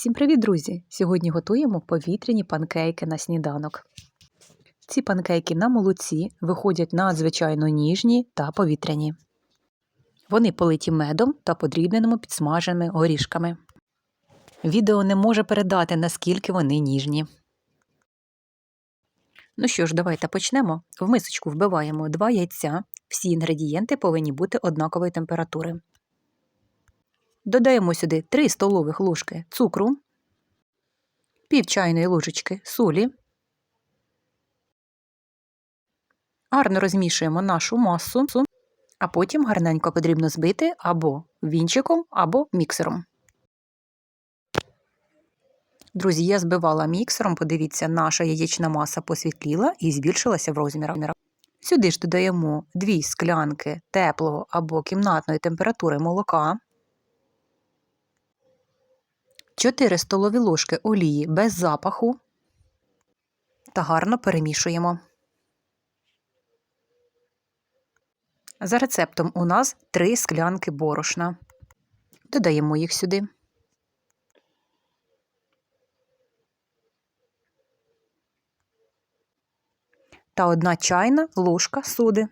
Всім привіт, друзі! Сьогодні готуємо повітряні панкейки на сніданок. Ці панкейки на молоці виходять надзвичайно ніжні та повітряні. Вони политі медом та подрібненими підсмаженими горішками. Відео не може передати, наскільки вони ніжні. Ну що ж, давайте почнемо. В мисочку вбиваємо 2 яйця. Всі інгредієнти повинні бути однакової температури. Додаємо сюди 3 столових ложки цукру, пів чайної ложечки солі. Гарно розмішуємо нашу масу, а потім гарненько потрібно збити або вінчиком, або міксером. Друзі, я збивала міксером, подивіться, наша яєчна маса посвітліла і збільшилася в розмірах. Сюди ж додаємо 2 склянки теплого або кімнатної температури молока. 4 столові ложки олії без запаху та гарно перемішуємо. За рецептом у нас 3 склянки борошна. Додаємо їх сюди. Та одна чайна ложка соди.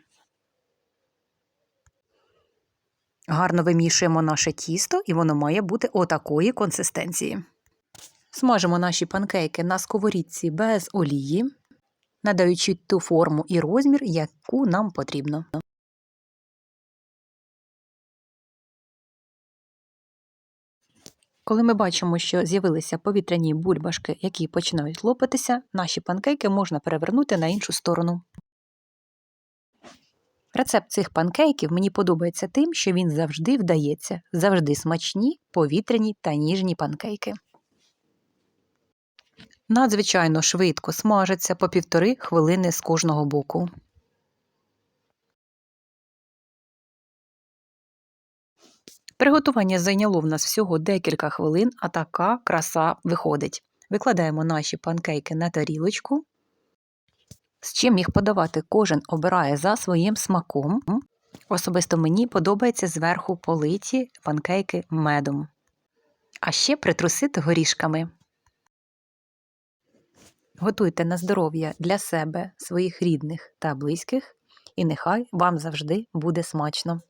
Гарно вимішуємо наше тісто, і воно має бути отакої консистенції. Смажимо наші панкейки на сковорідці без олії, надаючи ту форму і розмір, яку нам потрібно. Коли ми бачимо, що з'явилися повітряні бульбашки, які починають лопатися, наші панкейки можна перевернути на іншу сторону. Рецепт цих панкейків мені подобається тим, що він завжди вдається, завжди смачні, повітряні та ніжні панкейки. Надзвичайно швидко смажаться по півтори хвилини з кожного боку. Приготування зайняло в нас всього декілька хвилин, а така краса виходить. Викладаємо наші панкейки на тарілочку. З чим їх подавати, кожен обирає за своїм смаком. Особисто мені подобається зверху политі панкейки медом. А ще притрусити горішками. Готуйте на здоров'я для себе, своїх рідних та близьких, і нехай вам завжди буде смачно.